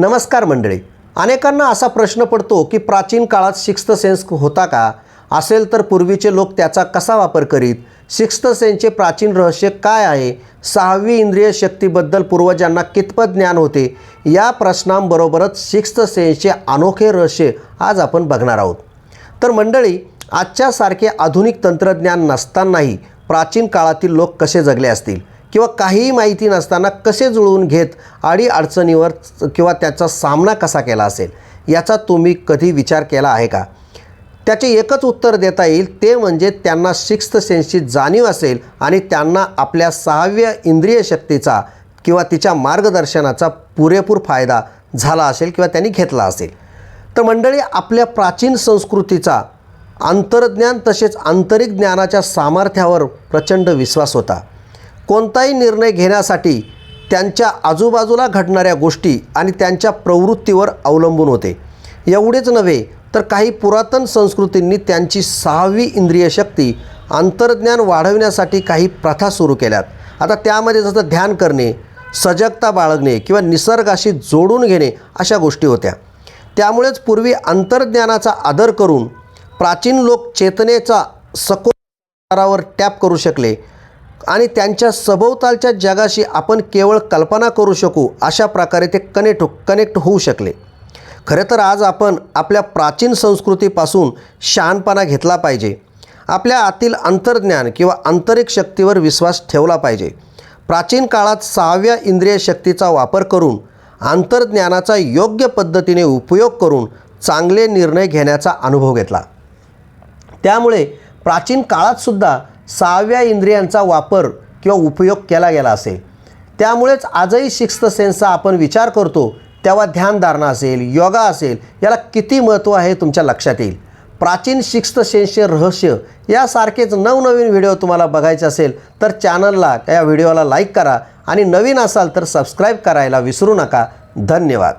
नमस्कार मंडळी. अनेकांना असा प्रश्न पडतो की प्राचीन काळात सिक्स्थ सेन्स होता का? असेल तर पूर्वीचे लोक त्याचा कसा वापर करीत? सिक्स्थ सेन्सचे प्राचीन रहस्य काय आहे? सहावी इंद्रिय शक्तीबद्दल पूर्वजांना कितपत ज्ञान होते? या प्रश्नांबरोबरच सिक्स्थ सेन्सचे अनोखे रहस्य आज आपण बघणार आहोत. तर मंडळी आजच्यासारखे आधुनिक तंत्रज्ञान नसतानाही प्राचीन काळातील लोक कसे जगले असतील? किंवा काहीही माहिती नसताना कसे जुळवून घेत आडी अडचणीवर किंवा त्याचा सामना कसा केला असेल याचा तुम्ही कधी विचार केला आहे का? त्याचे एकच उत्तर देता येईल ते म्हणजे त्यांना सिक्स्थ सेन्सची जाणीव असेल आणि त्यांना आपल्या सहाव्या इंद्रिय शक्तीचा किंवा तिच्या मार्गदर्शनाचा पुरेपूर फायदा झाला असेल किंवा त्यांनी घेतला असेल. तर मंडळी आपल्या प्राचीन संस्कृतीचा अंतर्ज्ञान तसेच आंतरिक ज्ञानाच्या सामर्थ्यावर प्रचंड विश्वास होता. कोणताही निर्णय घेण्यासाठी त्यांच्या आजूबाजूला घडणाऱ्या गोष्टी आणि त्यांच्या प्रवृत्तीवर अवलंबून होते. एवढेच नव्हे तर काही पुरातन संस्कृतींनी त्यांची सहावी इंद्रिय शक्ती अंतर्ज्ञान वाढवण्यासाठी काही प्रथा सुरू केल्यात. आता त्यामध्ये जसं ध्यान करणे सजगता बाळगणे किंवा निसर्गाशी जोडून घेणे अशा गोष्टी होत्या. त्यामुळेच पूर्वी अंतर्ज्ञानाचा आदर करून प्राचीन लोक चेतनेचा सखोल स्तरावर टॅप करू शकले आणि त्यांच्या सभोवतालच्या जगाशी आपण केवळ कल्पना करू शकू अशा प्रकारे ते कनेक्ट कनेक्ट हो- होऊ शकले. खरं तर आज आपण आपल्या प्राचीन संस्कृतीपासून शहाणपणा घेतला पाहिजे. आपल्या आतील अंतर्ज्ञान किंवा आंतरिक शक्तीवर विश्वास ठेवला पाहिजे. प्राचीन काळात सहाव्या इंद्रिय शक्तीचा वापर करून अंतर्ज्ञानाचा योग्य पद्धतीने उपयोग करून चांगले निर्णय घेण्याचा अनुभव घेतला. त्यामुळे प्राचीन काळातसुद्धा सहाव्या इंद्रियांचा वापर किंवा उपयोग केला गेला असेल. त्यामुळेच आजही सिक्स्थ सेन्सचा आपण विचार करतो तेव्हा ध्यानधारणा असेल योगा असेल याला किती महत्त्व आहे तुमच्या लक्षात येईल. प्राचीन सिक्स्थ सेन्सचे रहस्य यासारखेच नवनवीन व्हिडिओ तुम्हाला बघायचे असेल तर चॅनलला या व्हिडिओला लाईक करा आणि नवीन असाल तर सबस्क्राईब करायला विसरू नका. धन्यवाद.